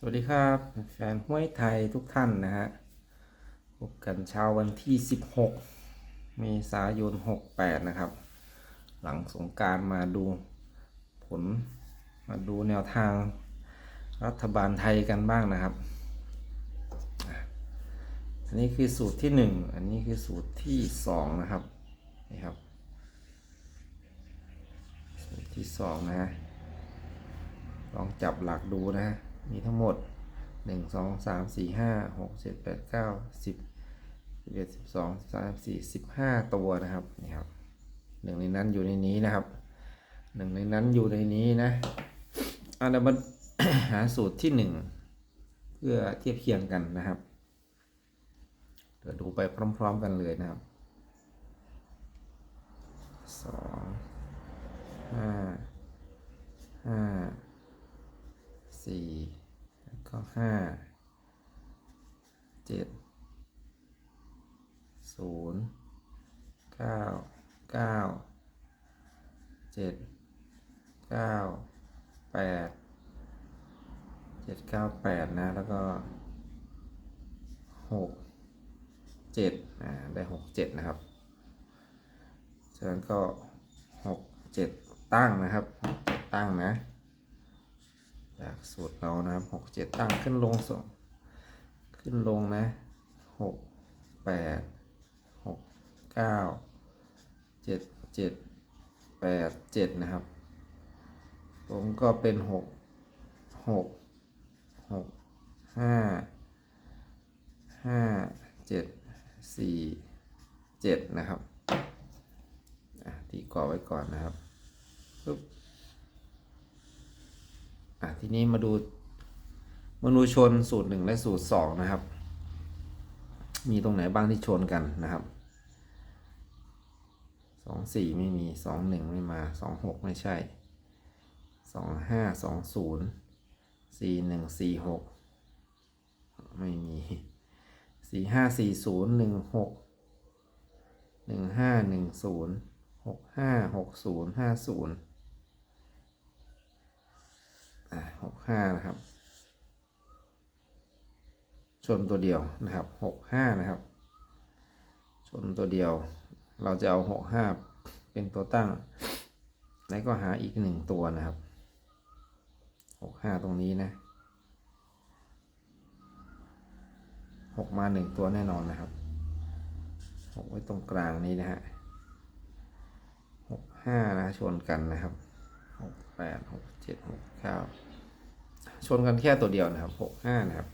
สวัสดีครับแฟนห้วยไทยทุกท่านนะฮะพบกันเช้าวันที่ 16 เมษายน 68 นะครับ หลังสงการมาดูผลมาดูแนวทางรัฐบาลไทยกันบ้างนะครับ อันนี้คือสูตรที่ 1 อันนี้คือสูตรที่ 2 นะครับนี่ครับ สูตรที่ 2 นะฮะลองจับหลักดูนะฮะ มีทั้งหมด 1 2 3 4 5 6 7 8 9 10 11 12 13 14 15 ตัวนะครับนี่ครับหนึ่งในนั้นอยู่ในนี้นะครับหนึ่งในนั้นอยู่ในนี้นะอันดับมันหาสูตรที่หนึ่งเพื่อเทียบเคียงกันนะครับเดี๋ยวดูไปพร้อม ๆ กันเลยนะครับสองห้าห้า สี่แล้วก็ห้าเจ็ดศูนย์เก้าเก้าเจ็ดเก้าแปดเจ็ดเก้าแปดนะ แล้วก็หกเจ็ดอ่า ได้หกเจ็ดนะครับฉะนั้นก็หกเจ็ดตั้งนะครับ ตั้งนะ จากสูตรเรานะครับหกเจ็ดตั้งขึ้นลงสองขึ้นลงนะหกแปดหกเก้าเจ็ดเจ็ดแปดเจ็ดนะครับ ผมก็เป็นหกหกหกห้าห้าเจ็ดสี่เจ็ดนะครับอะตีกรอบไว้ก่อนนะครับปึ๊บ อะทีนี้มาดูมาดูชนสูตรหนึ่งและสูตรสองนะครับ มีตรงไหนบ้างที่ชนกันนะครับสองสี่ไม่มีสองหนึ่งไม่มาสองหกไม่ใช่สองห้าสองศูนย์สี่หนึ่งสี่หกไม่มีสี่ห้าสี่ศูนย์หนึ่งหกหนึ่งห้าหนึ่งศูนย์หกห้าหกศูนย์ห้าศูนย์ อ่าหกห้านะครับ ชนตัวเดียวนะครับหกห้านะครับ ชนตัวเดียว เราจะเอาหกห้าเป็นตัวตั้ง แล้วก็หาอีกหนึ่งตัวนะครับหกห้าตรงนี้นะหกมาหนึ่งตัวแน่นอนนะครับหกไว้ตรงกลางนี้นะฮะหกห้านะชนกันนะครับ แปดหกเจ็ดหกเก้าชนกันแค่ตัวเดียวนะครับหกห้านะครับ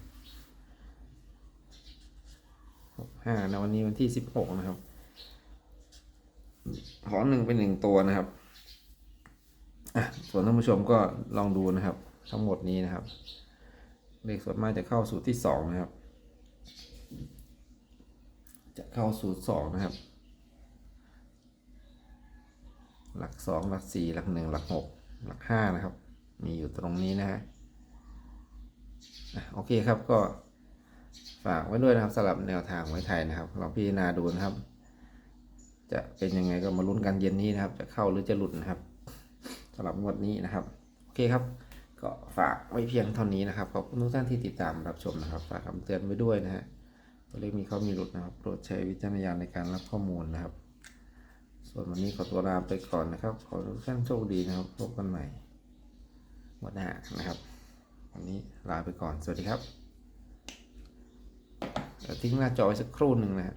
หกห้านะวันนี้วันที่สิบหกนะครับขอหนึ่งเป็นหนึ่งตัวนะครับอะส่วนท่านผู้ชมก็ลองดูนะครับ ทั้งหมดนี้นะครับ เลขส่วนมากจะเข้าสูตรที่สองนะครับ จะเข้าสูตรสองนะครับ หลักสองหลักสี่หลักหนึ่งหลักหก หลักห้านะครับ มีอยู่ตรงนี้นะฮะโอเคครับก็ฝากไว้ด้วยนะครับสำหรับแนวทางไว้ไทยนะครับลองพิจารณาดูนะครับ จะเป็นยังไงก็มาลุ้นกันเย็นนี้นะครับ จะเข้าหรือจะหลุดนะครับสำหรับงวดนี้นะครับ โอเคครับ ก็ฝากไว้เพียงเท่านี้นะครับขอบคุณทุกท่านที่ติดตามรับชมนะครับ ฝากคำเตือนไว้ด้วยนะฮะตัวเลขมีเขามีหลุดนะครับโปรดใช้วิจารณญาณในการรับข้อมูลนะครับ ส่วนวันนี้ขอตัวลาไปก่อนนะครับ ขอทุกท่านโชคดีนะครับ พบกันใหม่วันหน้านะครับ วันนี้ลาไปก่อน สวัสดีครับทิ้งหน้าจอไว้สักครู่หนึ่งนะครับ